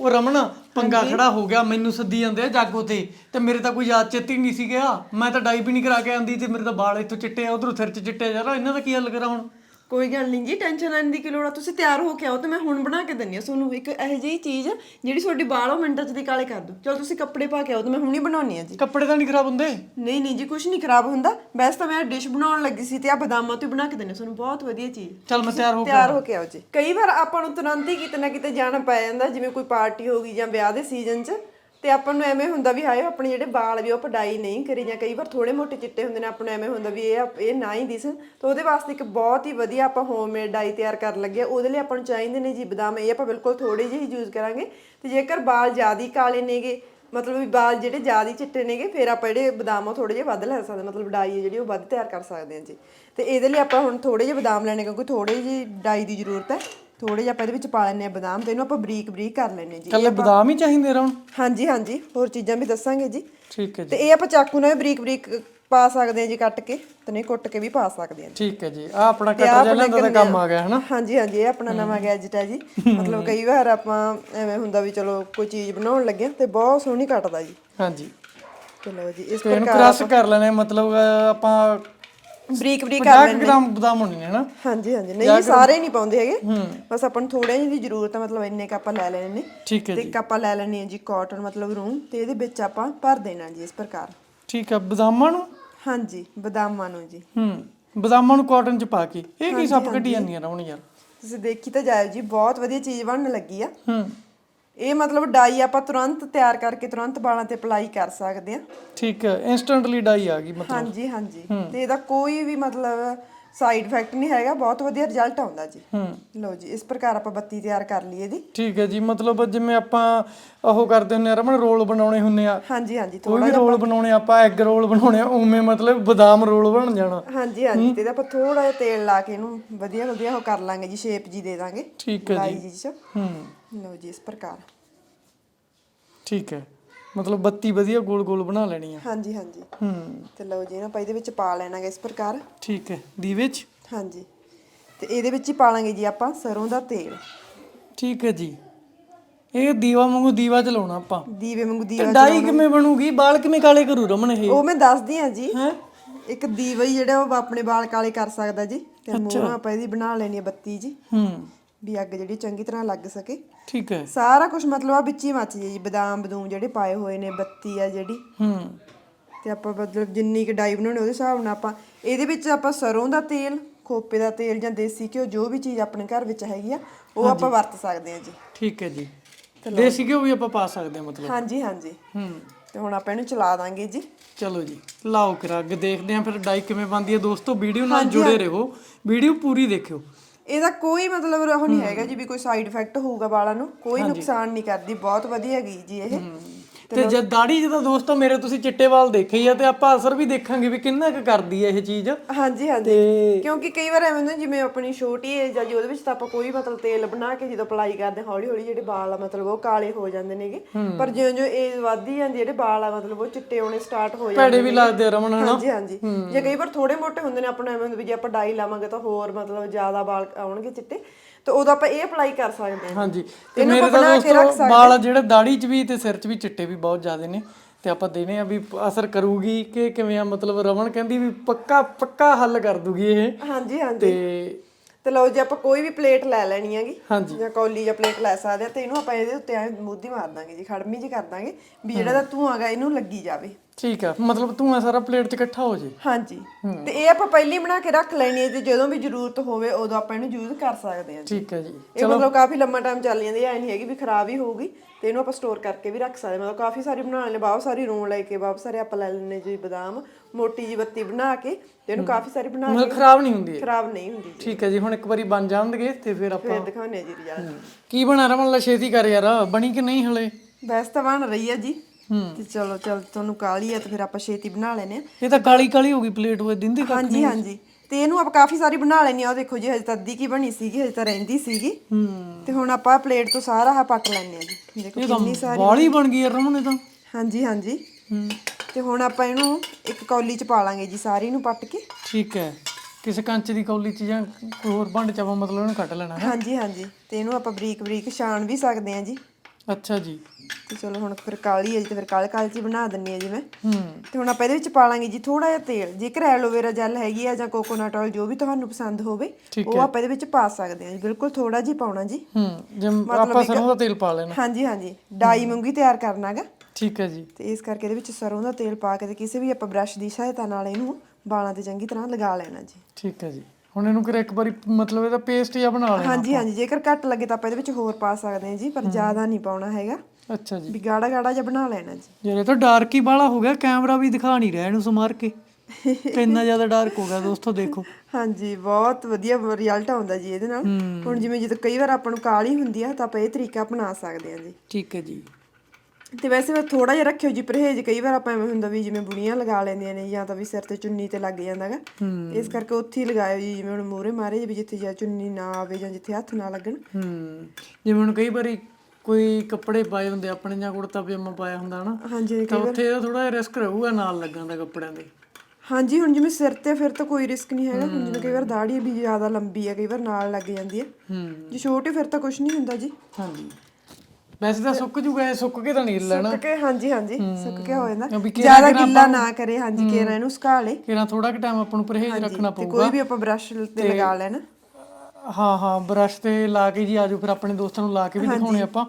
ਉਹ ਰਮਨ ਪੰਗਾ ਖੜਾ ਹੋ ਗਿਆ ਮੈਨੂੰ ਸੱਦੀ ਜਾਂਦੇ ਆ ਜਾਗੋ ਤੇ ਤੇ ਮੇਰੇ ਤਾਂ ਕੋਈ ਯਾਦ ਚੇਤੀ ਨਹੀਂ ਸੀ ਗਿਆ। ਮੈਂ ਤਾਂ ਡਾਈ ਵੀ ਨਹੀਂ ਕਰਾ ਕੇ ਆਂਦੀ ਤੇ ਮੇਰੇ ਤਾਂ ਵਾਲ ਇੱਥੋਂ ਚਿੱਟੇ ਆ ਉਧਰੋਂ ਸਿਰ 'ਚ ਚਿੱਟੇ ਯਾਰ ਇਹਨਾਂ ਦਾ ਕੀ ਹੱਲ ਕਰਾਂ ਹੁਣ? ਕੋਈ ਗੱਲ ਨਹੀਂ ਜੀ ਟੈਨਸ਼ਨ ਲੈਣ ਦੀ ਕੀ ਲੋੜ ਆ? ਤੁਸੀਂ ਤਿਆਰ ਹੋ ਕੇ ਆਓ ਤੇ ਮੈਂ ਹੁਣ ਬਣਾ ਕੇ ਦਿੰਨੀ ਆ ਤੁਹਾਨੂੰ ਇੱਕ ਇਹੋ ਜਿਹੀ ਚੀਜ਼ ਜਿਹੜੀ ਤੁਹਾਡੀ ਉਹ ਮਿੰਟਾਂ ਚ ਦੀ ਕਾਲੇ ਕਰ ਦੂ ਚਲੋ ਤੁਸੀਂ ਕੱਪੜੇ ਪਾ ਕੇ ਆਓ ਤੇ ਮੈਂ ਹੁਣੀ ਬਣਾਉਣੀ ਆ ਜੀ। ਕੱਪੜੇ ਤਾਂ ਨਹੀਂ ਖਰਾਬ ਹੁੰਦੇ? ਨਹੀਂ ਨਹੀਂ ਜੀ ਕੁਝ ਨਹੀਂ ਖਰਾਬ ਹੁੰਦਾ। ਵੈਸੇ ਤਾਂ ਮੈਂ ਡਿਸ਼ ਬਣਾਉਣ ਲੱਗੀ ਸੀ ਤੇ ਆ ਬਦਾਮਾਂ ਤੋਂ ਹੀ ਬਣਾ ਕੇ ਦਿੰਨੇ ਤੁਹਾਨੂੰ ਬਹੁਤ ਵਧੀਆ ਚੀਜ਼। ਚੱਲ ਮੈਂ ਤਿਆਰ ਹੋ ਕੇ ਤਿਆਰ ਹੋ ਕੇ ਆਓ ਜੀ। ਕਈ ਵਾਰ ਆਪਾਂ ਨੂੰ ਤੁਰੰਤ ਹੀ ਕਿਤੇ ਨਾ ਕਿਤੇ ਜਾਣਾ ਪੈ ਜਾਂਦਾ ਜਿਵੇਂ ਕੋਈ ਪਾਰਟੀ ਹੋ ਗਈ ਜਾਂ ਵਿਆਹ ਦੇ ਸੀਜ਼ਨ 'ਚ। ਤੇ ਆਪਾਂ ਨੂੰ ਐਵੇਂ ਹੁੰਦਾ ਵੀ ਹਾਏ ਆਪਣੇ ਜਿਹੜੇ ਵਾਲ ਵੀ ਉਹ ਪਡਾਈ ਨਹੀਂ ਕਰੀ ਜਾਂ ਕਈ ਵਾਰ ਥੋੜੇ ਮੋਟੇ ਚਿੱਟੇ ਹੁੰਦੇ ਨੇ ਆਪਾਂ ਨੂੰ ਐਵੇਂ ਹੁੰਦਾ ਵੀ ਇਹ ਆਪ ਇਹ ਨਾ ਹੀ ਦਿਸਣ ਤਾਂ ਉਹਦੇ ਵਾਸਤੇ ਇੱਕ ਬਹੁਤ ਹੀ ਵਧੀਆ ਆਪਾਂ ਹੋਮਮੇਡ ਡਾਈ ਤਿਆਰ ਕਰਨ ਲੱਗੇ ਆ ਉਹਦੇ ਲਈ ਆਪਾਂ ਨੂੰ ਚਾਹੀਦੇ ਨੇ ਜੀ ਬਦਾਮ। ਇਹ ਆਪਾਂ ਬਿਲਕੁਲ ਥੋੜੇ ਜਿਹੇ ਹੀ ਯੂਜ਼ ਕਰਾਂਗੇ। ਤੇ ਜੇਕਰ ਵਾਲ ਜ਼ਿਆਦਾ ਹੀ ਕਾਲੇ ਨੇਗੇ ਮਤਲਬ ਵੀ ਵਾਲ ਜਿਹੜੇ ਜ਼ਿਆਦਾ ਚਿੱਟੇ ਨੇਗੇ ਫਿਰ ਆਪਾਂ ਜਿਹੜੇ ਬਦਾਮ ਉਹ ਥੋੜੇ ਜਿਹੇ ਵੱਧ ਲੈ ਸਕਦੇ ਹਾਂ, ਮਤਲਬ ਡਾਈ ਹੈ ਜਿਹੜੀ ਉਹ ਵੱਧ ਤਿਆਰ ਕਰ ਸਕਦੇ ਹਾਂ ਜੀ। ਤੇ ਇਹਦੇ ਲਈ ਆਪਾਂ ਹੁਣ ਥੋੜੇ ਜਿਹੇ ਬਦਾਮ ਲੈਣੇ ਕਿਉਂਕਿ ਥੋੜੇ ਜਿਹੀ ਡਾਈ ਦੀ ਜ਼ਰੂਰਤ ਹੈ। ਥੋੜੇ ਜਿਹਾ ਆਪਾਂ ਇਹਦੇ ਵਿੱਚ ਪਾ ਲੈਣੇ ਆ ਬਦਾਮ ਤੇ ਇਹਨੂੰ ਆਪਾਂ ਬਰੀਕ ਬਰੀਕ ਕਰ ਲੈਣੇ ਜੀ। ਕੱਲੇ ਬਦਾਮ ਹੀ ਚਾਹੀਦੇ ਰਮਨ ਹਾਂਜੀ ਹਾਂਜੀ ਹੋਰ ਚੀਜ਼ਾਂ ਵੀ ਦੱਸਾਂਗੇ ਜੀ। ਠੀਕ ਹੈ ਜੀ। ਤੇ ਇਹ ਆਪਾਂ ਚਾਕੂ ਨਾਲ ਵੀ ਬਰੀਕ ਬਰੀਕ ਪਾ ਸਕਦੇ ਹਾਂ ਜੀ ਕੱਟ ਕੇ ਤੇ ਨਹੀਂ ਕੁੱਟ ਕੇ ਵੀ ਪਾ ਸਕਦੇ ਹਾਂ ਠੀਕ ਹੈ ਜੀ। ਆ ਆਪਣਾ ਕਟਰ ਜਿਹਾ ਲੈਂਦਾ ਦਾ ਕੰਮ ਆ ਗਿਆ ਹਨਾ? ਹਾਂਜੀ ਹਾਂਜੀ ਇਹ ਆਪਣਾ ਨਵਾਂ ਗੈਜਟ ਹੈ ਜੀ। ਮਤਲਬ ਕਈ ਵਾਰ ਆਪਾਂ ਐਵੇਂ ਹੁੰਦਾ ਵੀ ਚਲੋ ਕੋਈ ਚੀਜ਼ ਬਣਾਉਣ ਲੱਗੇ ਤੇ ਬਹੁਤ ਸੋਹਣੀ ਕੱਟਦਾ ਜੀ। ਹਾਂਜੀ। ਚਲੋ ਜੀ ਇਸ ਕ੍ਰਸ਼ ਕਰ ਲੈਣੇ ਮਤਲਬ ਆਪਾਂ ਬਰੀਕ ਬਰੀਕ ਕਰ 50 ਗ੍ਰਾਮ ਬਦਾਮ ਹੋਣੇ ਨੇ ਹਨਾ? ਹਾਂਜੀ ਹਾਂਜੀ। ਨਹੀਂ ਸਾਰੇ ਨਹੀਂ ਪਾਉਂਦੇ ਹੈਗੇ। ਬਸ ਆਪਾਂ ਨੂੰ ਥੋੜੇ ਜਿਹੀ ਦੀ ਜ਼ਰੂਰਤ ਹੈ ਮਤਲਬ ਇੰਨੇ ਕ ਆਪਾਂ ਲੈ ਲੈਣੇ ਨੇ। ਠੀਕ ਹੈ ਤੇ ਜੀ। ਇੱਕ ਆਪਾਂ ਲੈ ਲੈਣੀ ਹੈ ਜੀ ਕਾਟਨ ਮਤਲਬ ਰੂਮ ਤੇ ਇਹਦੇ ਵਿੱਚ ਆਪਾਂ ਭਰ ਦੇਣਾ ਜੀ ਇਸ ਪ੍ਰਕਾਰ। ਠੀਕ ਹੈ ਬਦਾਮਾਂ ਨੂੰ? ਹਾਂਜੀ ਬਦਾਮਾਂ ਨੂੰ ਜੀ। ਹੂੰ ਬਦਾਮਾਂ ਨੂੰ ਕਾਟਨ ਚ ਪਾ ਕੇ। ਇਹ ਕੀ ਸੱਪ ਕੱਢੀ ਜਾਂਦੀਆਂ ਯਾਰ। ਤੁਸੀਂ ਦੇਖੀ ਤਾਂ ਜਾਇਓ ਜੀ ਬਹੁਤ ਵਧੀਆ ਚੀਜ਼ ਬਣਨ ਲੱਗੀ ਆ। ਹੂੰ। ਇਹ ਮਤਲਬ ਡਾਈ ਆਪਾਂ ਤੁਰੰਤ ਤਿਆਰ ਕਰਕੇ ਤੁਰੰਤ ਵਾਲਾਂ ਤੇ ਅਪਲਾਈ ਕਰ ਸਕਦੇ ਆ ਠੀਕ ਹੈ ਇਨਸਟੈਂਟਲੀ ਡਾਈ ਆ ਗਈ ਮਤਲਬ। ਹਾਂਜੀ ਹਾਂਜੀ। ਤੇ ਇਹਦਾ ਕੋਈ ਵੀ ਮਤਲਬ ਸਾਈਡ ਇਫੈਕਟ ਨਹੀਂ ਹੈਗਾ ਬਹੁਤ ਵਧੀਆ ਰਿਜ਼ਲਟ ਆਉਂਦਾ ਜੀ। ਹੂੰ। ਲਓ ਜੀ ਇਸ ਪ੍ਰਕਾਰ ਆਪਾਂ ਬੱਤੀ ਤਿਆਰ ਕਰ ਲਈ ਇਹਦੀ। ਠੀਕ ਹੈ ਜੀ ਮਤਲਬ ਜਿਵੇਂ ਆਪਾਂ ਉਹ ਕਰਦੇ ਹੁੰਨੇ ਆ ਰਮਨ ਰੋਲ ਬਣਾਉਣੇ ਹੁੰਨੇ ਆ। ਹਾਂਜੀ ਹਾਂਜੀ ਕੋਈ ਵੀ ਰੋਲ ਬਣਾਉਣੇ ਆਪਾਂ ਐਗ ਰੋਲ ਬਣਾਉਣੇ ਆ ਉਵੇਂ ਮਤਲਬ ਬਦਾਮ ਰੋਲ ਬਣ ਜਾਣਾ। ਹਾਂਜੀ ਹਾਂਜੀ ਤੇ ਆਪਾਂ ਥੋੜਾ ਜਿਹਾ ਤੇਲ ਲਾ ਕੇ ਇਹਨੂੰ ਵਧੀਆ ਵਧੀਆ ਉਹ ਕਰ ਲਾਂਗੇ ਜੀ ਸ਼ੇਪ ਜੀ ਦੇ ਦਾਂਗੇ। ਠੀਕ ਹੈ ਲਾਈ ਜੀ ਹੂੰ। ਲਓ ਜੀ ਇਸ ਪ੍ਰਕਾਰ। ਠੀਕ ਹੈ। ਮਤਲਬ ਬੱਤੀ ਵਧੀਆ ਗੋਲ ਗੋਲ ਬਣਾ ਲੈਣੀ ਆ। ਹਾਂਜੀ ਹਾਂਜੀ। ਹੂੰ। ਤੇ ਲਓ ਜੀ ਨਾ ਆਪਾਂ ਇਹਦੇ ਵਿੱਚ ਪਾ ਲੈਣਾ ਗਾ ਇਸ ਪ੍ਰਕਾਰ। ਠੀਕ ਹੈ। ਦੀਵੇ ਚ ਹਾਂਜੀ। ਤੇ ਇਹਦੇ ਵਿੱਚ ਹੀ ਪਾ ਲਾਂਗੇ ਜੀ ਆਪਾਂ ਸਰੋਂ ਦਾ ਤੇਲ। ਠੀਕ ਹੈ ਜੀ। ਇਹ ਦੀਵਾ ਵਾਂਗੂ ਦੀਵਾ ਚਲਾਉਣਾ ਆਪਾਂ। ਦੀਵੇ ਵਾਂਗੂ ਦੀਵਾ ਡਾਈ ਕਿਵੇਂ ਬਣੂਗੀ? ਬਾਲ ਕਿਵੇਂ ਕਾਲੇ ਕਰੂ ਰਮਨ ਇਹ? ਉਹ ਮੈਂ ਦੱਸਦੀ ਆ ਜੀ। ਹੈ? ਇੱਕ ਦੀਵਾ ਹੀ ਜਿਹੜਾ ਉਹ ਆਪਣੇ ਵਾਲ ਕਾਲੇ ਕਰ ਸਕਦਾ ਜੀ। ਤੇ ਮੂੰਹ ਆਪਾਂ ਇਹਦੀ ਬਣਾ ਲੈਣੀ ਆ ਬੱਤੀ ਜੀ। ਹੂੰ। ਵੀ ਅੱਗ ਜਿਹੜੀ ਚੰਗੀ ਤਰ੍ਹਾਂ ਲੱਗ ਸਕੇ। ਠੀਕ ਹੈ। ਸਾਰਾ ਕੁਝ ਮਤਲਬ ਆ ਵਿੱਚ ਹੀ ਮੱਚ ਜੇ ਜੀ ਬਦਾਮ ਬਦੂਮ ਜਿਹੜੇ ਪਾਏ ਹੋਏ ਨੇ ਬੱਤੀ ਆ ਜਿਹੜੀ। ਹੂੰ। ਤੇ ਆਪਾਂ ਮਤਲਬ ਜਿੰਨੀ ਕ ਡਾਈ ਬਣਾਉਣੀ ਉਹਦੇ ਹਿਸਾਬ ਨਾਲ ਆਪਾਂ ਇਹਦੇ ਵਿੱਚ ਆਪਾਂ ਸਰੋਂ ਦਾ ਤੇਲ ਖੋਪੇ ਦਾ ਤੇਲ ਜਾਂ ਦੇਸੀ ਘਿਓ ਜੋ ਵੀ ਚੀਜ਼ ਆਪਣੇ ਘਰ ਵਿੱਚ ਹੈਗੀ ਆ ਉਹ ਆਪਾਂ ਵਰਤ ਸਕਦੇ ਆ ਜੀ। ਠੀਕ ਹੈ ਜੀ। ਦੇਸੀ ਘਿਓ ਵੀ ਆਪਾਂ ਪਾ ਸਕਦੇ ਹਾਂ ਮਤਲਬ। ਹਾਂਜੀ ਹਾਂਜੀ। ਹੂੰ। ਤੇ ਹੁਣ ਆਪਾਂ ਇਹਨੂੰ ਚਲਾ ਦਾਂਗੇ ਜੀ। ਚਲੋ ਜੀ ਲਾਓ ਕਰਾ ਅੱਗੇ ਦੇਖਦੇ ਆਂ ਫਿਰ ਡਾਈ ਕਿਵੇਂ ਬਣਦੀ ਹੈ। ਦੋਸਤੋ ਵੀਡੀਓ ਨਾਲ ਜੁੜੇ ਰਹੋ। ਵੀਡੀਓ ਪੂਰੀ ਦੇਖਿਓ। ਇਹਦਾ ਕੋਈ ਮਤਲਬ ਉਹ ਨਹੀਂ ਹੈਗਾ ਜੀ ਵੀ ਕੋਈ ਸਾਈਡ ਇਫੈਕਟ ਹੋਊਗਾ ਵਾਲਾਂ ਨੂੰ ਕੋਈ ਨੁਕਸਾਨ ਨਹੀਂ ਕਰਦੀ ਬਹੁਤ ਵਧੀਆ ਹੈਗੀ ਜੀ ਇਹ। ਤੇ ਜਦ ਦਾੜੀ ਜਦੋਂ ਦੋਸਤੋ ਮੇਰੇ ਤੁਸੀਂ ਚਿੱਟੇ ਵਾਲ ਦੇਖੇ ਆ ਤੇ ਆਪਾਂ ਅਸਰ ਵੀ ਦੇਖਾਂਗੇ ਵੀ ਕਿੰਨਾ ਕੁ ਕਰਦੀ ਹੈ ਇਹ ਚੀਜ਼। ਹਾਂਜੀ ਹਾਂਜੀ। ਕਿਉਂਕਿ ਕਈ ਵਾਰ ਐਵੇਂ ਹੁੰਦਾ ਜਿਵੇਂ ਆਪਣੀ ਛੋਟੀ ਏਜ ਆ ਜੀ ਉਹਦੇ ਵਿੱਚ ਤਾਂ ਆਪਾਂ ਕੋਈ ਮਤਲਬ ਤੇਲ ਬਣਾ ਕੇ ਜਦੋਂ ਅਪਲਾਈ ਕਰਦੇ ਹੌਲੀ ਹੌਲੀ ਜਿਹੜੇ ਵਾਲ ਆ ਮਤਲਬ ਉਹ ਕਾਲੇ ਹੋ ਜਾਂਦੇ ਨੇਗੇ। ਪਰ ਜਿਉਂ ਜਿਉਂ ਏਜ ਵੱਧਦੀ ਜਾਂਦੀ ਜਿਹੜੇ ਵਾਲ ਆ ਮਤਲਬ ਉਹ ਚਿੱਟੇ ਹੋਣੇ ਸਟਾਰਟ ਹੋ ਜਾਂਦੇ ਭੈੜੇ ਵੀ ਲੱਗਦੇ ਰਮਨ ਹਨਾ? ਹਾਂਜੀ ਹਾਂਜੀ। ਜੇ ਕਈ ਵਾਰ ਥੋੜੇ ਮੋਟੇ ਹੁੰਦੇ ਨੇ ਆਪਾਂ ਨੂੰ ਐਵੇਂ ਹੁੰਦਾ ਵੀ ਜੇ ਆਪਾਂ ਡਾਈ ਲਾਵਾਂਗੇ ਤਾਂ ਹੋਰ ਮਤਲਬ ਜ਼ਿਆਦਾ ਵਾਲ ਆਉਣਗੇ ਚਿੱਟੇ। ਤੇ ਉਦੋਂ ਆਪਾਂ ਇਹ ਅਪਲਾਈ ਕਰ ਸਕਦੇ ਹਾਂ। ਹਾਂਜੀ ਤੇ ਇਹਨੂੰ ਮੇਰੇ ਆਪਾਂ ਤਾਂ ਬਣਾ ਕੇ ਰੱਖ ਦੋਸਤੋ ਵਾਲ ਜਿਹੜੇ ਦਾੜੀ 'ਚ ਵੀ ਤੇ ਸਿਰ 'ਚ ਵੀ ਚਿੱਟੇ ਵੀ ਬਹੁਤ ਜ਼ਿਆਦੇ ਨੇ ਤੇ ਆਪਾਂ ਦੇਨੇ ਆ ਵੀ ਅਸਰ ਕਰੂਗੀ ਕਿ ਕਿਵੇਂ ਆ ਮਤਲਬ ਰਮਨ ਕਹਿੰਦੀ ਵੀ ਪੱਕਾ ਪੱਕਾ ਹੱਲ ਕਰ ਦੂਗੀ ਇਹ। ਹਾਂਜੀ ਹਾਂਜੀ। ਤੇ ਤੇ ਲਓ ਜੀ ਆਪਾਂ ਕੋਈ ਵੀ ਪਲੇਟ ਲੈ ਲੈਣੀ ਹੈਗੀ ਹਾਂਜੀ। ਜਾਂ ਕੌਲੀ ਜਾਂ ਪਲੇਟ ਲੈ ਸਕਦੇ ਆ ਤੇ ਇਹਨੂੰ ਆਪਾਂ ਇਹਦੇ ਉੱਤੇ ਐ ਮੂਦੀ ਮਾਰ ਦਾਂਗੇ ਜੀ ਖੜਮੀ ਜੀ ਕਰ ਦਾਂਗੇ ਵੀ ਜਿਹੜਾ ਦਾ ਧੂਆਂ ਗਾ ਇਹਨੂੰ ਲੱਗੀ ਜਾਵੇ। ਠੀਕ ਆ ਮਤਲਬ ਤੂੰ ਆ ਸਾਰਾ ਪਲੇਟ 'ਚ ਇਕੱਠਾ ਹੋ ਜੇ। ਹਾਂਜੀ। ਤੇ ਇਹ ਆਪਾਂ ਪਹਿਲੀ ਬਣਾ ਕੇ ਰੱਖ ਲੈਣੀ ਹੈ ਤੇ ਜਦੋਂ ਵੀ ਜ਼ਰੂਰਤ ਹੋਵੇ ਉਦੋਂ ਆਪਾਂ ਇਹਨੂੰ ਯੂਜ਼ ਕਰ ਸਕਦੇ ਹਾਂ ਜੀ। ਠੀਕ ਹੈ ਜੀ। ਇਹ ਮਤਲਬ ਕਾਫੀ ਲੰਮਾ ਟਾਈਮ ਚੱਲ ਜਾਂਦੀ ਹੈ ਐ ਨਹੀਂ ਹੈਗੀ ਵੀ ਖਰਾਬ ਹੀ ਹੋਊਗੀ ਤੇ ਇਹਨੂੰ ਆਪਾਂ ਸਟੋਰ ਕਰਕੇ ਵੀ ਰੱਖ ਸਕਦੇ ਹਾਂ। ਮਤਲਬ ਕਾਫੀ ਸਾਰੀ ਬਣਾ ਲੈਣੇ ਬਹੁਤ ਸਾਰੀ ਰੋਂ ਲੈ ਕੇ ਬਹੁਤ ਸਾਰੇ ਆਪਾਂ ਲੈ ਲੈਣੇ ਜੀ ਬਦਾਮ ਮੋਟੀ ਜੀ ਬੱਤੀ ਬਣਾ ਕੇ ਤੇ ਇਹਨੂੰ ਕਾਫੀ ਸਾਰੀ ਬਣਾ ਮਤਲਬ ਕੇ ਖਰਾਬ ਨਹੀਂ ਹੁੰਦੀ ਇਹ? ਖਰਾਬ ਨਹੀਂ ਹੁੰਦੀ ਜੀ। ਠੀਕ ਹੈ ਜੀ ਹੁਣ ਇੱਕ ਵਾਰੀ ਬਣ ਜਾਣਗੇ ਤੇ ਫਿਰ ਆਪਾਂ ਫਿਰ ਦਿਖਾਉਂਦੇ ਆ ਜੀ ਰਿਜ਼ਲਟ ਕੀ ਬਣਾ ਰਮਨ ਲੈ ਛੇਤੀ ਕਰ ਯਾਰ ਬਣੀ ਕਿ ਨਹੀਂ ਹਲੇ? ਵੈਸੇ ਤਾਂ ਬਣ ਰਹੀ ਹੈ ਜੀ। ਤੇ ਚਲੋ ਚਲ ਤੁਹਾਨੂੰ ਕਾਲੀ ਹੈ ਤੇ ਫਿਰ ਆਪਾਂ ਛੇਤੀ ਬਣਾ ਲੈਨੇ ਆ। ਇਹ ਤਾਂ ਕਾਲੀ ਕਾਲੀ ਹੋ ਗਈ ਪਲੇਟ ਹੋਏ ਦਿੰਦੀ ਕੱਖ ਹਾਂਜੀ ਹਾਂਜੀ। ਤੇ ਇਹਨੂੰ ਆਪਾਂ ਕਾਫੀ ਸਾਰੀ ਬਣਾ ਲੈਣੀ ਆ। ਉਹ ਦੇਖੋ ਜੀ ਹਜੇ ਤਾਂ ਅੱਧੀ ਕੀ ਬਣੀ ਸੀਗੀ ਹਜੇ ਤਾਂ ਰਹਿੰਦੀ ਸੀਗੀ। ਹੂੰ। ਤੇ ਹੁਣ ਆਪਾਂ ਪਲੇਟ ਤੋਂ ਸਾਰਾ ਆਹ ਪੱਟ ਲੈਣੇ ਆ ਜੀ। ਦੇਖੋ ਇਹ ਤਾਂ ਕਿੰਨੀ ਸਾਰੀ ਬਾਲੀ ਬਣ ਗਈ ਯਾਰ ਰਮਨ ਇਹ ਤਾਂ। ਹਾਂਜੀ ਹਾਂਜੀ। ਹੂੰ। ਤੇ ਹੁਣ ਆਪਾਂ ਇਹਨੂੰ ਇੱਕ ਕੌਲੀ ਚ ਪਾ ਲਾਂਗੇ ਜੀ ਸਾਰੀ ਨੂੰ ਪੱਟ ਕੇ। ਠੀਕ ਹੈ। ਕਿਸੇ ਕੰਚ ਦੀ ਕੌਲੀ ਚ ਜਾਂ ਕੋਈ ਹੋਰ ਭਾਂਡੇ ਚ ਆਪਾਂ ਮਤਲਬ ਇਹਨੂੰ ਕੱਢ ਲੈਣਾ ਹੈ। ਹਾਂਜੀ ਹਾਂਜੀ। ਤੇ ਇਹਨੂੰ ਆਪਾਂ ਬਰੀਕ ਬਰੀਕ ਛਾਣ ਵੀ ਸਕਦੇ ਆ ਜੀ। ਅੱਛਾ ਜੀ। ਤੇ ਚਲੋ ਹੁਣ ਫਿਰ ਕਾਲੀ ਹੈ ਜੀ ਤੇ ਫਿਰ ਕਾਲੇ ਕਾਲੇ ਚ ਹੀ ਬਣਾ ਦਿੰਨੀ ਆ ਜੀ ਮੈਂ। ਹੂੰ। ਤੇ ਹੁਣ ਆਪਾਂ ਇਹਦੇ ਵਿੱਚ ਪਾ ਲਾਂਗੇ ਜੀ ਥੋੜਾ ਜਿਹਾ ਤੇਲ। ਜੇਕਰ ਐਲੋਵੇਰਾ ਜੈਲ ਹੈਗੀ ਆ ਜਾਂ ਕੋਕੋਨਟ ਆਇਲ ਜੋ ਵੀ ਤੁਹਾਨੂੰ ਪਸੰਦ ਹੋਵੇ ਠੀਕ ਉਹ ਆਪਾਂ ਇਹਦੇ ਵਿੱਚ ਪਾ ਸਕਦੇ ਹਾਂ ਜੀ। ਬਿਲਕੁਲ ਥੋੜਾ ਜਿਹਾ ਪਾਉਣਾ ਜੀ। ਹੂੰ ਜਿਵੇਂ ਆਪਾਂ ਸਰੋਂ ਦਾ ਤੇਲ ਪਾ ਲੈਣਾ। ਹਾਂਜੀ ਹਾਂਜੀ। ਡਾਈ ਮੂੰਗੀ ਤਿਆਰ ਕਰਨਾਗਾ ਠੀਕ ਹੈ ਜੀ। ਤੇ ਇਸ ਕਰਕੇ ਇਹਦੇ ਵਿੱਚ ਸਰੋਂ ਦਾ ਤੇਲ ਪਾ ਕੇ ਤੇ ਕਿਸੇ ਵੀ ਆਪਾਂ ਬ੍ਰਸ਼ ਦੀ ਸਹਾਇਤਾ ਨਾਲ ਇਹਨੂੰ ਵਾਲਾਂ ਤੇ ਚੰਗੀ ਤਰ੍ਹਾਂ ਲਗਾ ਲੈਣਾ ਜੀ। ਠੀਕ ਹੈ ਜੀ। ਹੁਣ ਇਹਨੂੰ ਕਿਰ ਇੱਕ ਵਾਰੀ ਮਤਲਬ ਇਹਦਾ ਪੇਸਟ ਜਿਹਾ ਬਣਾ ਲੈਣਾ ਹਾਂਜੀ ਹਾਂਜੀ ਜੇਕਰ ਘੱਟ ਲੱਗੇ ਤਾਂ ਆਪਾਂ ਇਹਦੇ ਵਿੱਚ ਹੋਰ ਪਾ ਸਕਦੇ ਹਾਂ ਜੀ ਪਰ ਜ਼ਿਆਦਾ ਨਹੀਂ ਪਾਉਣਾ ਹੈਗਾ। ਅੱਛਾ ਜੀ। ਵੀ ਗਾੜਾ ਗਾੜਾ ਜਿਹਾ ਬਣਾ ਲੈਣਾ ਜੀ। ਯਾਰ ਇਹ ਤਾਂ ਡਾਰਕ ਹੀ ਬਾਲਾ ਹੋ ਗਿਆ ਕੈਮਰਾ ਵੀ ਦਿਖਾ ਨਹੀਂ ਰਿਹਾ ਇਹਨੂੰ ਸਮਾਰ ਕੇ। ਇੰਨਾ ਜ਼ਿਆਦਾ ਡਾਰਕ ਹੋ ਗਿਆ ਦੋਸਤੋ ਦੇਖੋ। ਹਾਂਜੀ ਬਹੁਤ ਵਧੀਆ ਰਿਜ਼ਲਟ ਆਉਂਦਾ ਜੀ ਇਹਦੇ ਨਾਲ। ਹੁਣ ਜਿਵੇਂ ਜਦੋਂ ਕਈ ਵਾਰ ਆਪਾਂ ਨੂੰ ਕਾਲੀ ਹੁੰਦੀ ਆ ਤਾਂ ਆਪਾਂ ਇਹ ਤਰੀਕਾ ਅਪਣਾ ਸਕਦੇ ਹਾਂ ਜੀ। ਠੀਕ ਹੈ ਜੀ। ਤੇ ਵੈਸੇ ਮੈਂ ਥੋੜਾ ਜਿਹਾ ਰੱਖਿਓ ਜੀ ਪਰਹੇਜ ਕਈ ਵਾਰ ਆਪਾਂ ਐਵੇਂ ਹੁੰਦਾ ਵੀ ਜਿਵੇਂ ਬੁੜੀਆਂ ਲਗਾ ਲੈਂਦੀਆਂ ਨੇ ਜਾਂ ਤਾਂ ਵੀ ਸਿਰ ਤੇ ਚੁੰਨੀ ਤੇ ਲੱਗ ਜਾਂਦਾਗਾ ਇਸ ਕਰਕੇ ਉੱਥੇ ਹੀ ਲਗਾਇਓ ਜੀ ਜਿਵੇਂ ਹੁਣ ਮੂਹਰੇ ਮਾਰੇ ਵੀ ਜਿੱਥੇ ਜਾਂ ਚੁੰਨੀ ਨਾ ਆਵੇ ਜਾਂ ਜਿੱਥੇ ਹੱਥ ਨਾ ਲੱਗਣ। ਹੂੰ ਜਿਵੇਂ ਹੁਣ ਕਈ ਵਾਰੀ ਕੋਈ ਕੱਪੜੇ ਪਾਏ ਹੁੰਦੇ ਆਪਣੇ ਜਾਂ ਕੁੜਤਾ ਪਜਾਮਾ ਪਾਇਆ ਹੁੰਦਾ ਹਨਾ ਹਾਂਜੀ ਤਾਂ ਉੱਥੇ ਥੋੜਾ ਜਿਹਾ ਰਿਸਕ ਰਹੂਗਾ ਨਾਲ ਲੱਗਣ ਦਾ ਕੱਪੜਿਆਂ ਦੇ ਹਾਂਜੀ ਹੁਣ ਜਿਵੇਂ ਸਿਰ ਤੇ ਫਿਰ ਤਾਂ ਕੋਈ ਰਿਸਕ ਨਹੀਂ ਹੈਗਾ ਹੁਣ ਜਿਵੇਂ ਕਈ ਵਾਰ ਦਾੜੀ ਵੀ ਜ਼ਿਆਦਾ ਲੰਬੀ ਹੈ ਕਈ ਵਾਰ ਨਾਲ ਲੱਗ ਜਾਂਦੀ ਹੈ ਹੂੰ। ਜੇ ਛੋਟੇ ਫਿਰ ਤਾਂ ਕੁਝ ਨਹੀਂ ਹੁੰਦਾ ਜੀ। ਹਾਂਜੀ। ਵੈਸੇ ਤਾਂ ਸੁੱਕ ਜੂਗਾ ਇਹ ਸੁੱਕ ਕੇ ਤਾਂ ਨਹੀਂ ਲੈਣਾ ਸੁੱਕ ਕੇ ਹਾਂਜੀ ਹਾਂਜੀ ਸੁੱਕ ਕੇ ਹੋ। ਜਾਂਦਾ ਜ਼ਿਆਦਾ ਗਿੱਲਾ ਨਾ ਕਰੇ ਹਾਂਜੀ ਕੇਰਾ ਇਹਨੂੰ ਸੁਕਾ ਲੇ। ਕਿਹੜਾ ਥੋੜਾ ਕਿ ਟਾਈਮ ਆਪਾਂ ਨੂੰ ਪਰਹੇਜ਼ ਰੱਖਣਾ ਪਊਗਾ। ਕੋਈ ਵੀ ਆਪਾਂ ਬ੍ਰਸ਼ ਤੇ ਲਗਾ ਲੈਣਾ। ਹਾਂ ਹਾਂ ਬ੍ਰਸ਼ ਤੇ ਲਾ ਕੇ ਜੀ ਆਜੋ ਫਿਰ ਆਪਣੇ ਦੋਸਤਾਂ ਨੂੰ ਲਾ ਕੇ ਵੀ ਦਿਖਾਉਣੇ ਆਪਾਂ।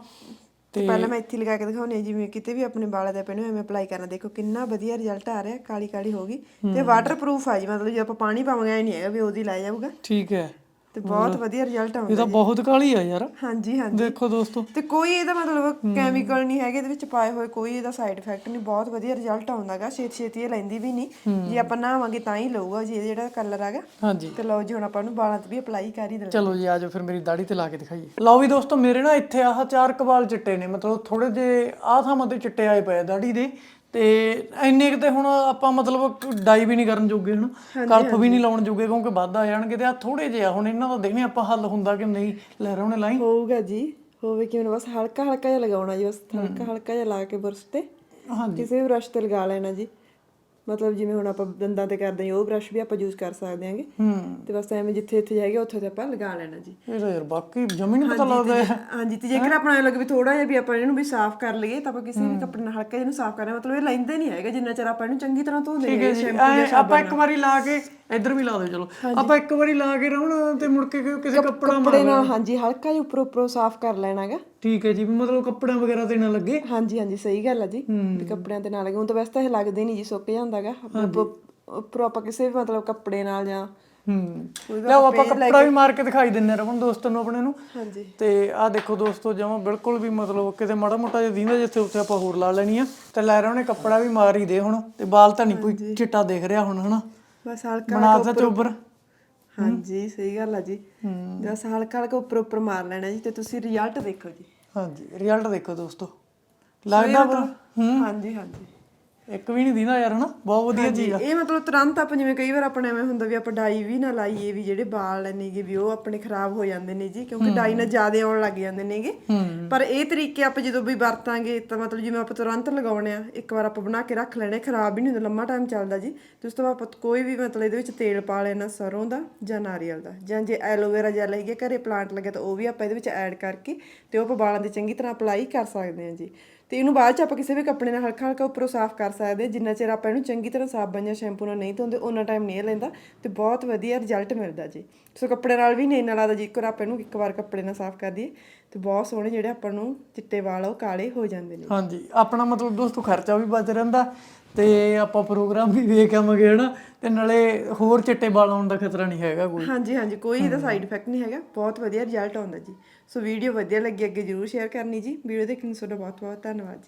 ਤੇ ਪਹਿਲਾਂ ਮੈਂ ਇੱਥੇ ਲਗਾ ਕੇ ਦਿਖਾਉਣੀ ਆ ਜਿਵੇਂ ਕਿਤੇ ਵੀ ਆਪਣੇ ਵਾਲਾਂ ਦੇ ਪੈਣੇ ਐਵੇਂ ਅਪਲਾਈ ਕਰਨਾ। ਦੇਖੋ ਕਿੰਨਾ ਵਧੀਆ ਰਿਜ਼ਲਟ ਆ ਰਿਹਾ ਕਾਲੀ ਕਾਲੀ ਹੋ ਗਈ। ਤੇ ਵਾਟਰਪ੍ਰੂਫ ਆ ਜੀ ਮਤਲਬ ਜੇ ਆਪਾਂ ਪਾਣੀ ਪਾਵਾਂਗੇ ਐ ਨਹੀਂ ਹੈਗਾ ਵੀ ਉਹਦੀ ਲੈ ਜਾਊਗਾ। ਠੀਕ ਹੈ। ਤੇ ਬਹੁਤ ਵਧੀਆ ਰਿਜ਼ਲਟ ਇਹ ਆਉਂਦਾ ਤਾਂ ਬਹੁਤ ਕਾਲੀ ਆ ਯਾਰ। ਹਾਂਜੀ ਹਾਂਜੀ। ਦੇਖੋ ਦੋਸਤੋ। ਤੇ ਕੋਈ ਇਹਦਾ ਮਤਲਬ ਕੈਮੀਕਲ ਨਹੀਂ ਹੈਗੇ ਇਹਦੇ ਵਿੱਚ ਪਾਏ ਹੋਏ ਕੋਈ ਇਹਦਾ ਸਾਈਡ ਇਫੈਕਟ ਨਹੀਂ। ਬਹੁਤ ਵਧੀਆ ਰਿਜ਼ਲਟ ਆਉਂਦਾਗਾ ਛੇਤੀ ਛੇਤੀ ਇਹ ਲੈਂਦੀ ਵੀ ਨਹੀਂ। ਜੇ ਆਪਾਂ ਨਹਾਵਾਂਗੇ ਤਾਂ ਹੀ ਲਊਗਾ ਜੀ ਇਹ ਜਿਹੜਾ ਕਲਰ ਹੈਗਾ ਹਾਂਜੀ। ਤੇ ਲਓ ਜੀ ਹੁਣ ਆਪਾਂ ਨੂੰ ਵਾਲਾਂ ਤੇ ਵੀ ਅਪਲਾਈ ਕਰ ਹੀ ਦੇਣਾ। ਚਲੋ ਜੀ ਆਜੋ ਫਿਰ ਮੇਰੀ ਦਾੜੀ ਤੇ ਲਾ ਕੇ ਦਿਖਾਈਏ। ਲਓ ਵੀ ਦੋਸਤੋ ਮੇਰੇ ਨਾ ਇੱਥੇ ਆਹ ਚਾਰ ਕਵਾਲ ਚਿੱਟੇ ਨੇ। ਮਤਲਬ ਥੋੜੇ ਜੇ ਆਹ ਥਾਂ ਤੇ ਚਿੱਟੇ ਆਏ ਪਏ ਦਾੜੀ ਦੇ। ਤੇ ਇੰਨੇ ਕਿਤੇ ਹੁਣ ਆਪਾਂ ਮਤਲਬ ਡਾਈ ਵੀ ਨਹੀਂ ਕਰਨ ਜੋਗੇ ਹੁਣ ਕਲਪ ਵੀ ਨਹੀਂ ਲਾਉਣ ਜੋਗੇ ਕਿਉਂਕਿ ਵੱਧ ਆ ਜਾਣਗੇ ਤੇ ਆ ਥੋੜੇ ਜਿਹੇ ਹੁਣ ਇਹਨਾਂ ਦਾ ਦੇਖਨੇ ਆਪਾਂ ਹੱਲ ਹੁੰਦਾ ਕਿ ਨਹੀਂ ਲੈ ਰਹੇ ਨੇ ਲਾਈ ਹੋਊਗਾ ਜੀ ਹੋਵੇ ਕਿਵੇਂ ਬਸ ਹਲਕਾ ਹਲਕਾ ਜਿਹਾ ਲਗਾਉਣਾ ਜੀ ਬਸ ਹਲਕਾ ਹਲਕਾ ਜਿਹਾ ਲਾ ਕੇ ਬੁਰਸ਼ ਤੇ ਹਾਂਜੀ। ਕਿਸੇ ਵੀ ਬ੍ਰਸ਼ ਤੇ ਲਗਾ ਲੈਣਾ ਜੀ। ਮਤਲਬ ਜਿਵੇਂ ਹੁਣ ਆਪਾਂ ਦੰਦਾਂ ਤੇ ਕਰਦੇ ਹਾਂ ਉਹ ਬ੍ਰਸ਼ ਵੀ ਆਪਾਂ ਯੂਜ਼ ਕਰ ਸਕਦੇ ਹਾਂਗੇ। ਤੇ ਬਸ ਐਵੇਂ ਜਿੱਥੇ ਇੱਥੇ ਜਾਏਗਾ ਉੱਥੇ ਤੇ ਆਪਾਂ ਲਗਾ ਲੈਣਾ ਜੀ। ਇਹ ਯਾਰ ਬਾਕੀ ਜਮੀ ਨਹੀਂ ਪਤਾ ਲੱਗਦਾ। ਹਾਂਜੀ ਤੇ ਜੇਕਰ ਆਪਣਾ ਲੱਗੇ ਵੀ ਥੋੜਾ ਜਿਹਾ ਵੀ ਆਪਾਂ ਇਹਨੂੰ ਵੀ ਸਾਫ਼ ਕਰ ਲਈਏ ਤਾਂ ਆਪਾਂ ਕਿਸੇ ਵੀ ਕੱਪੜੇ ਨਾਲ ਹਲਕਾ ਜਿਹਾ ਇਹਨੂੰ ਸਾਫ਼ ਕਰਨਾ ਮਤਲਬ ਇਹ ਲੈਂਦੇ ਨਹੀਂ ਹੈਗਾ ਜਿੰਨਾ ਚਿਰ ਆਪਾਂ ਇਹਨੂੰ ਚੰਗੀ ਤਰ੍ਹਾਂ ਹੈ ਜੀ। ਐਂ ਆਪਾਂ ਇੱਕ ਵਾਰੀ ਲਾ ਕੇ ਇੱਧਰ ਵੀ ਲਾ ਦਿਓ ਚਲੋ। ਆਪਾਂ ਇੱਕ ਵਾਰੀ ਲਾ ਕੇ ਰਵਣ ਤੇ ਮੁੜ ਕੇ ਕਿਸੇ ਕੱਪੜਾ ਕੱਪੜੇ ਨਾਲ ਹਾਂਜੀ ਹਲਕਾ ਜਿਹਾ ਉੱਪਰੋਂ ਉੱਪਰੋਂ ਸਾਫ਼ ਕਰ ਲੈਣਾਗਾ। ਠੀਕ ਹੈ ਜੀ ਵੀ ਮਤਲਬ ਕੱਪੜਿਆਂ ਵਗੈਰਾ ਤੇ ਨਾ ਲੱਗੇ। ਹਾਂਜੀ ਹਾਂਜੀ ਸਹੀ ਗੱਲ ਆ ਜੀ। ਵੀ ਕੱਪੜਿਆਂ ਤੇ ਨਾ ਲੱਗੇ ਹੁਣ ਤਾਂ ਵੈਸੇ ਤਾਂ ਇਹ ਲੱਗਦੇ ਨਹੀਂ ਜੀ ਸੁੱਕ ਜਾਂਦਾਗਾ ਉੱਪਰੋਂ ਆਪਾਂ ਕਿਸੇ ਵੀ ਮਤਲਬ ਕੱਪੜੇ ਨਾਲ ਜਾਂ ਹੂੰ। ਲਓ ਆਪਾਂ ਕੱਪੜਾ ਵੀ ਮਾਰ ਕੇ ਦਿਖਾਈ ਦਿੰਨੇ ਰਵਣ ਦੋਸਤ ਨੂੰ ਆਪਣੇ ਨੂੰ। ਹਾਂਜੀ। ਤੇ ਆਹ ਦੇਖੋ ਦੋਸਤੋ ਜਮਾ ਬਿਲਕੁਲ ਵੀ ਮਤਲਬ ਕਿਤੇ ਮਾੜਾ ਮੋਟਾ ਜਿਹਾ ਦੀਂਦਾ ਜਿੱਥੇ ਉੱਥੇ ਆਪਾਂ ਹੋਰ ਲਾ ਲੈਣੀ ਆ। ਤੇ ਲੈ ਰਹੇ ਉਹਨੇ ਕੱਪੜਾ ਵੀ ਮਾਰ ਹੀ ਦੇ ਹੁਣ। ਤੇ ਬਾਲ ਤਾਂ ਨਹੀਂ ਕੋਈ ਚਿੱਟਾ ਦਿਖ ਰਿਹਾ ਹੁਣ ਹਨਾ? ਬਸ ਹਲਕਾ ਬਣਾ ਤਾ ਚੋਬਰ ਹਾਂਜੀ ਸਹੀ ਗੱਲ ਆ ਜੀ। ਬਸ ਹਲਕਾ ਹਲਕਾ ਉੱਪਰ ਉੱਪਰ ਮਾਰ ਲੈਣਾ ਜੀ ਤੇ ਤੁਸੀਂ ਰਿਜ਼ਲਟ ਦੇਖੋ ਜੀ। ਹਾਂਜੀ ਰਿਜ਼ਲਟ ਦੇਖੋ ਦੋਸਤੋ। ਲੱਗਦਾ ਵਾ ਹਾਂਜੀ ਹਾਂਜੀ। ਇੱਕ ਵੀ ਨਹੀਂ ਦੀਂਦਾ ਯਾਰ ਹਨਾ? ਬਹੁਤ ਵਧੀਆ ਚੀਜ਼ ਆ। ਇਹ ਮਤਲਬ ਤੁਰੰਤ ਆਪਾਂ ਜਿਵੇਂ ਕਈ ਵਾਰ ਆਪਣਾ ਐਵੇਂ ਹੁੰਦਾ ਵੀ ਆਪਾਂ ਡਾਈ ਵੀ ਨਾ ਲਾਈਏ ਵੀ ਜਿਹੜੇ ਵਾਲ ਨੇਗੇ ਵੀ ਉਹ ਆਪਣੇ ਖਰਾਬ ਹੋ ਜਾਂਦੇ ਨੇ ਜੀ ਕਿਉਂਕਿ ਡਾਈ ਨਾਲ ਜ਼ਿਆਦਾ ਆਉਣ ਲੱਗ ਜਾਂਦੇ ਨੇਗੇ। ਪਰ ਇਹ ਤਰੀਕੇ ਆਪਾਂ ਜਦੋਂ ਵੀ ਵਰਤਾਂਗੇ ਤਾਂ ਮਤਲਬ ਜਿਵੇਂ ਆਪਾਂ ਤੁਰੰਤ ਲਗਾਉਣੇ ਆ ਇੱਕ ਵਾਰ ਆਪਾਂ ਬਣਾ ਕੇ ਰੱਖ ਲੈਣੇ ਖਰਾਬ ਵੀ ਨਹੀਂ ਹੁੰਦਾ ਲੰਮਾ ਟਾਈਮ ਚੱਲਦਾ ਜੀ। ਤੇ ਉਸ ਤੋਂ ਬਾਅਦ ਆਪਾਂ ਕੋਈ ਵੀ ਮਤਲਬ ਇਹਦੇ ਵਿੱਚ ਤੇਲ ਪਾ ਲੈਣਾ ਸਰੋਂ ਦਾ ਜਾਂ ਨਾਰੀਅਲ ਦਾ ਜਾਂ ਜੇ ਐਲੋਵੇਰਾ ਜੈਲ ਹੈਗੀ ਆ, ਘਰੇ ਪਲਾਂਟ ਲੱਗਿਆ ਤਾਂ ਉਹ ਵੀ ਆਪਾਂ ਇਹਦੇ ਵਿੱਚ ਐਡ ਕਰਕੇ ਤੇ ਉਹ ਆਪਾਂ ਵਾਲਾਂ ਦੇ ਚੰਗੀ ਤਰ੍ਹਾਂ ਅਪਲਾਈ ਕਰ ਸਕਦੇ ਹਾਂ ਜੀ। ਤੇ ਇਹਨੂੰ ਬਾਅਦ ਚ ਆਪਾਂ ਕਿਸੇ ਵੀ ਕੱਪੜੇ ਨਾਲ ਹਲਕਾ ਹਲਕਾ ਉੱਪਰੋਂ ਸਾਫ਼ ਕਰ ਸਕਦੇ ਹਾਂ। ਜਿੰਨਾ ਚਿਰ ਆਪਾਂ ਇਹਨੂੰ ਚੰਗੀ ਤਰ੍ਹਾਂ ਸਾਬਣ ਜਾਂ ਸ਼ੈਂਪੂ ਨਾਲ ਨਹੀਂ ਧੋਂਦੇ ਉਹਨਾਂ ਟਾਈਮ ਨਹੀਂ ਲੈਂਦਾ ਤੇ ਬਹੁਤ ਵਧੀਆ ਰਿਜ਼ਲਟ ਮਿਲਦਾ ਜੀ। ਸੋ ਕੱਪੜੇ ਨਾਲ ਵੀ ਨਹੀਂ ਇੰਨਾ ਲੱਗਦਾ ਜੇਕਰ ਆਪਾਂ ਇਹਨੂੰ ਇੱਕ ਵਾਰ ਕੱਪੜੇ ਨਾਲ ਸਾਫ਼ ਕਰ ਦਈਏ ਤੇ ਬਹੁਤ ਸੋਹਣੇ ਜਿਹੜੇ ਆਪਾਂ ਨੂੰ ਚਿੱਟੇ ਵਾਲ ਉਹ ਕਾਲੇ ਹੋ ਜਾਂਦੇ ਨੇ। ਹਾਂਜੀ, ਆਪਣਾ ਮਤਲਬ ਦੋਸਤੋ ਖਰਚਾ ਵੀ ਬਚ ਰਹਿੰਦਾ ਤੇ ਆਪਾਂ ਪ੍ਰੋਗਰਾਮ ਵੀ ਵੇਖ ਆਵਾਂਗੇ ਹਨਾ? ਤੇ ਨਾਲੇ ਹੋਰ ਚਿੱਟੇ ਵਾਲ ਆਉਣ ਦਾ ਖਤਰਾ ਨਹੀਂ ਹੈਗਾ ਕੋਈ। ਹਾਂਜੀ ਹਾਂਜੀ ਕੋਈ ਇਹਦਾ ਸਾਈਡ ਇਫੈਕਟ ਨਹੀਂ ਹੈਗਾ। ਬਹੁਤ ਵਧੀਆ ਰਿਜ਼ਲਟ ਆਉਂਦਾ ਜੀ। ਸੋ ਵੀਡੀਓ ਵਧੀਆ ਲੱਗੀ ਅੱਗੇ ਜਰੂਰ ਸ਼ੇਅਰ ਕਰਨੀ ਜੀ। ਵੀਡੀਓ ਦੇਖਣ ਤੁਹਾਡਾ ਬਹੁਤ ਬਹੁਤ ਧੰਨਵਾਦ ਜੀ।